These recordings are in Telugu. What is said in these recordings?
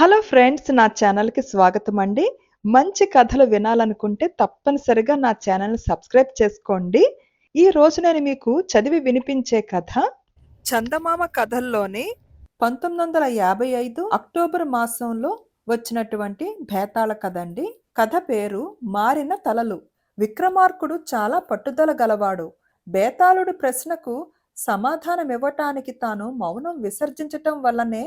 హలో ఫ్రెండ్స్ నా ఛానల్‌కి స్వాగతం అండి. మంచి కథలు వినాలనుకుంటే తప్పనిసరిగా నా ఛానల్‌ని సబ్స్క్రైబ్ చేసుకోండి. ఈ రోజు నేను మీకు చదివి వినిపించే కథ చందమామ కథల్లోని 1955 అక్టోబర్ మాసంలో వచ్చినటువంటి భేతాళ కథ అండి. కథ పేరు మారిన తలలు. విక్రమార్కుడు చాలా పట్టుదల గలవాడు. బేతాళుడి ప్రశ్నకు సమాధానమివ్వటానికి తాను మౌనం విసర్జించటం వల్లనే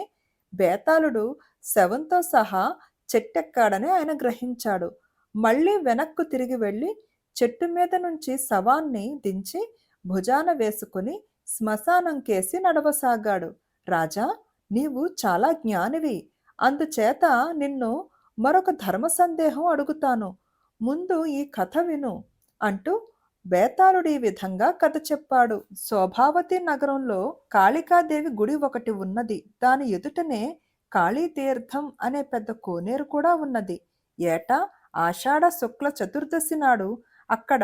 బేతాళుడు శవంతో సహా చెట్టెక్కాడని ఆయన గ్రహించాడు. మళ్ళీ వెనక్కు తిరిగి వెళ్ళి చెట్టు మీద నుంచి శవాన్ని దించి భుజాన వేసుకుని శ్మశానం కేసి నడవసాగాడు. రాజా నీవు చాలా జ్ఞానివి. అందుచేత నిన్ను మరొక ధర్మ సందేహం అడుగుతాను. ముందు ఈ కథ విను అంటూ బేతాళుడీ విధంగా కథ చెప్పాడు. శోభావతి నగరంలో కాళికాదేవి గుడి ఒకటి ఉన్నది. దాని ఎదుటనే కాళీతీర్థం అనే పెద్ద కోనేరు కూడా ఉన్నది. ఏటా ఆషాఢ శుక్ల చతుర్దశి నాడు అక్కడ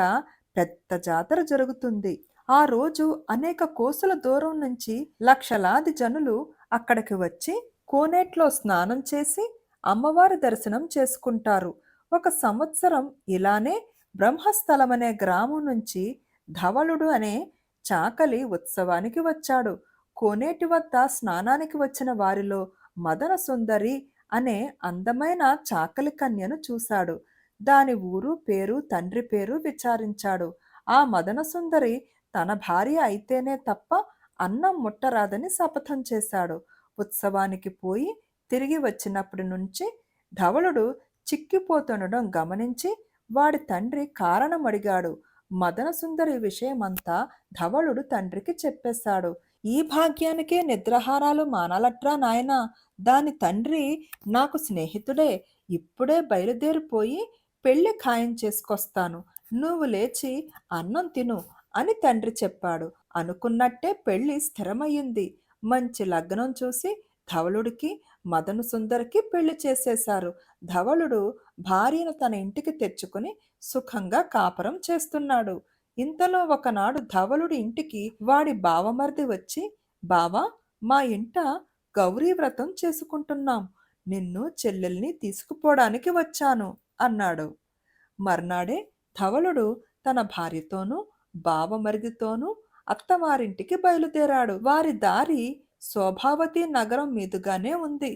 పెద్ద జాతర జరుగుతుంది. ఆ రోజు అనేక కోసుల దూరం నుంచి లక్షలాది జనులు అక్కడికి వచ్చి కోనేట్లో స్నానం చేసి అమ్మవారి దర్శనం చేసుకుంటారు. ఒక సంవత్సరం ఇలానే బ్రహ్మస్థలం అనే గ్రామం నుంచి ధవళుడు అనే చాకలి ఉత్సవానికి వచ్చాడు. కోనేటి వద్ద స్నానానికి వచ్చిన వారిలో మదన సుందరి అనే అందమైన చాకలి కన్యను చూశాడు. దాని ఊరు పేరు తండ్రి పేరు విచారించాడు. ఆ మదన సుందరి తన భార్య అయితేనే తప్ప అన్నం ముట్టరాదని శపథం చేశాడు. ఉత్సవానికి పోయి తిరిగి వచ్చినప్పటి నుంచి ధవళుడు చిక్కిపోతుండడం గమనించి వాడి తండ్రి కారణం అడిగాడు మదనసుందరి విషయమంతా ధవళుడు తండ్రికి చెప్పేశాడు. ఈ భాగ్యానికే నిద్రహారాలు మానాలట్రా నాయనా దాని తండ్రి నాకు స్నేహితుడే. ఇప్పుడే బయలుదేరిపోయి పెళ్ళి ఖాయం చేసుకొస్తాను. నువ్వు లేచి అన్నం తిను అని తండ్రి చెప్పాడు. అనుకున్నట్టే పెళ్ళి స్థిరమయ్యింది. మంచి లగ్నం చూసి ధవళుడికి మదన సుందరికి పెళ్ళి చేసేశారు. ధవళుడు భార్యను తన ఇంటికి తెచ్చుకుని సుఖంగా కాపురం చేస్తున్నాడు. ఇంతలో ఒకనాడు ధవలుడి ఇంటికి వాడి బావమరిది వచ్చి బావా మా ఇంట గౌరీ వ్రతం చేసుకుంటున్నాం. నిన్ను చెల్లెల్ని తీసుకుపోవడానికి వచ్చాను అన్నాడు. మర్నాడే ధవళుడు తన భార్యతోనూ బావమరిదితోనూ అత్తవారింటికి బయలుదేరాడు. వారి దారి శోభావతి నగరం మీదుగానే ఉంది.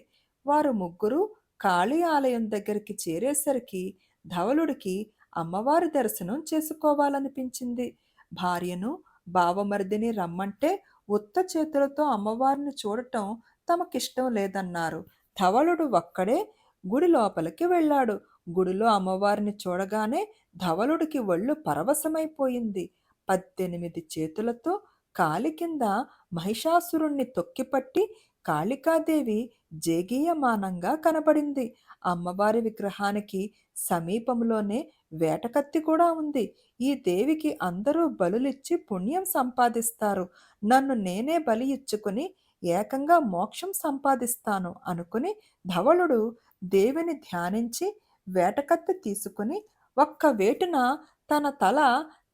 వారు ముగ్గురు కాళీ ఆలయం దగ్గరికి చేరేసరికి ధవలుడికి అమ్మవారి దర్శనం చేసుకోవాలనిపించింది. భార్యను బావమరిదిని రమ్మంటే ఉత్త చేతులతో అమ్మవారిని చూడటం తమకిష్టం లేదన్నారు. ధవళుడు ఒక్కడే గుడి లోపలికి వెళ్ళాడు. గుడిలో అమ్మవారిని చూడగానే ధవళుడికి ఒళ్ళు పరవశమైపోయింది. పద్దెనిమిది చేతులతో కాలి కింద మహిషాసురుణ్ణి తొక్కిపట్టి కాళికాదేవి జేగీయమానంగా కనబడింది. అమ్మవారి విగ్రహానికి సమీపంలోనే వేటకత్తి కూడా ఉంది. ఈ దేవికి అందరూ బలులిచ్చి పుణ్యం సంపాదిస్తారు. నన్ను నేనే బలి ఇచ్చుకుని ఏకంగా మోక్షం సంపాదిస్తాను అనుకుని ధవళుడు దేవిని ధ్యానించి వేటకత్తి తీసుకుని ఒక్క వేటున తన తల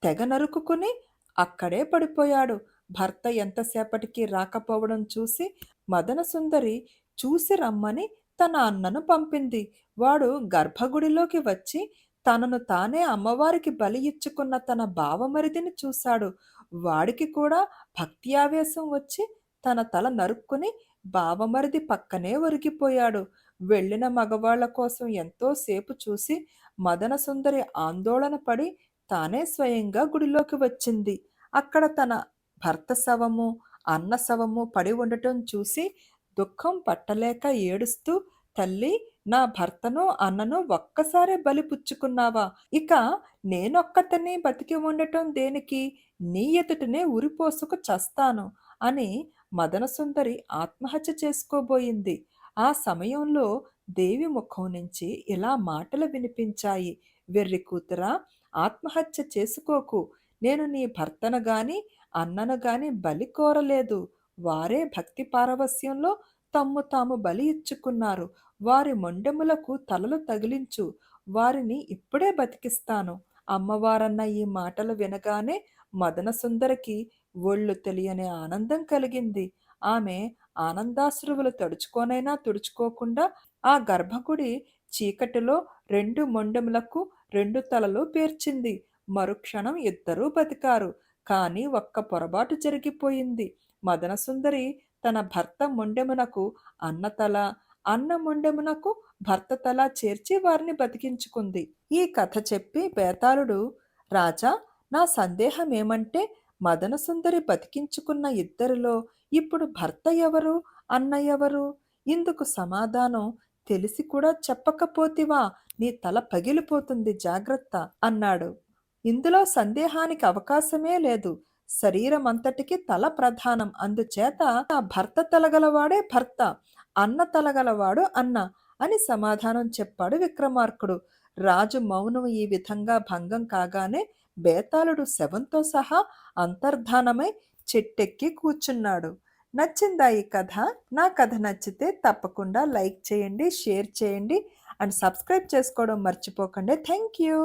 తెగ నరుకుని అక్కడే పడిపోయాడు. భర్త ఎంతసేపటికి రాకపోవడం చూసి మదనసుందరి చూసి రమ్మని తన అన్నను పంపింది. వాడు గర్భగుడిలోకి వచ్చి తనను తానే అమ్మవారికి బలి ఇచ్చుకున్న తన బావమరిదిని చూశాడు. వాడికి కూడా భక్తి ఆవేశం వచ్చి తన తల నరుక్కుని బావమరిది పక్కనే ఒరిగిపోయాడు. వెళ్ళిన మగవాళ్ళ కోసం ఎంతో సేపు చూసి మదనసుందరి ఆందోళన పడి తానే స్వయంగా గుడిలోకి వచ్చింది. అక్కడ తన భర్త శవము, అన్నశవము పడి ఉండటం చూసి దుఃఖం పట్టలేక ఏడుస్తూ తల్లి నా భర్తను అన్నను ఒక్కసారే బలి పుచ్చుకున్నావా? ఇక నేనొక్కతనే బతికి ఉండటం దేనికి? నీ ఎదుటనే ఉరిపోసుకు చస్తాను అని మదనసుందరి ఆత్మహత్య చేసుకోబోయింది. ఆ సమయంలో దేవి ముఖం నుంచి ఇలా మాటలు వినిపించాయి. వెర్రి కూతురా ఆత్మహత్య చేసుకోకు. నేను నీ భర్తను గాని అన్నను గాని బలి కోరలేదు. వారే భక్తి పారవస్యంలో తమ్ము తాము బలి ఇచ్చుకున్నారు. వారి మొండెములకు తలలు తగిలించు. వారిని ఇప్పుడే బతికిస్తాను. అమ్మవారన్న ఈ మాటలు వినగానే మదన సుందరికి ఒళ్ళు తెలియని ఆనందం కలిగింది. ఆమె ఆనందాశ్రువులు తడుచుకోనైనా తుడుచుకోకుండా ఆ గర్భగుడి చీకటిలో రెండు మొండెములకు రెండు తలలు పేర్చింది మరుక్షణం ఇద్దరూ బతికారు కానీ ఒక్క పొరపాటు జరిగిపోయింది. మదనసుందరి తన భర్త మొండెమునకు అన్నతల అన్న మొండెమునకు భర్త తల చేర్చి వారిని బతికించుకుంది. ఈ కథ చెప్పి బేతాళుడు రాజా నా సందేహం ఏమంటే మదనసుందరి బతికించుకున్న ఇద్దరిలో ఇప్పుడు భర్త ఎవరు అన్న ఎవరు? ఇందుకు సమాధానం తెలిసి కూడా చెప్పకపోతివా? నీ తల పగిలిపోతుంది జాగ్రత్త అన్నాడు. ఇందులో సందేహానికి అవకాశమే లేదు. శరీరం అంతటికి తల ప్రధానం. అందుచేత ఆ భర్త తలగలవాడే భర్త అన్న తలగలవాడు అన్న అని సమాధానం చెప్పాడు విక్రమార్కుడు. రాజు మౌనం ఈ విధంగా భంగం కాగానే బేతాళుడు శవంతో సహా అంతర్ధానమై చెట్టెక్కి కూర్చున్నాడు. నచ్చిందా ఈ కథ? నా కథ నచ్చితే తప్పకుండా లైక్ చేయండి షేర్ చేయండి అండ్ సబ్స్క్రైబ్ చేసుకోవడం మర్చిపోకండి. Thank you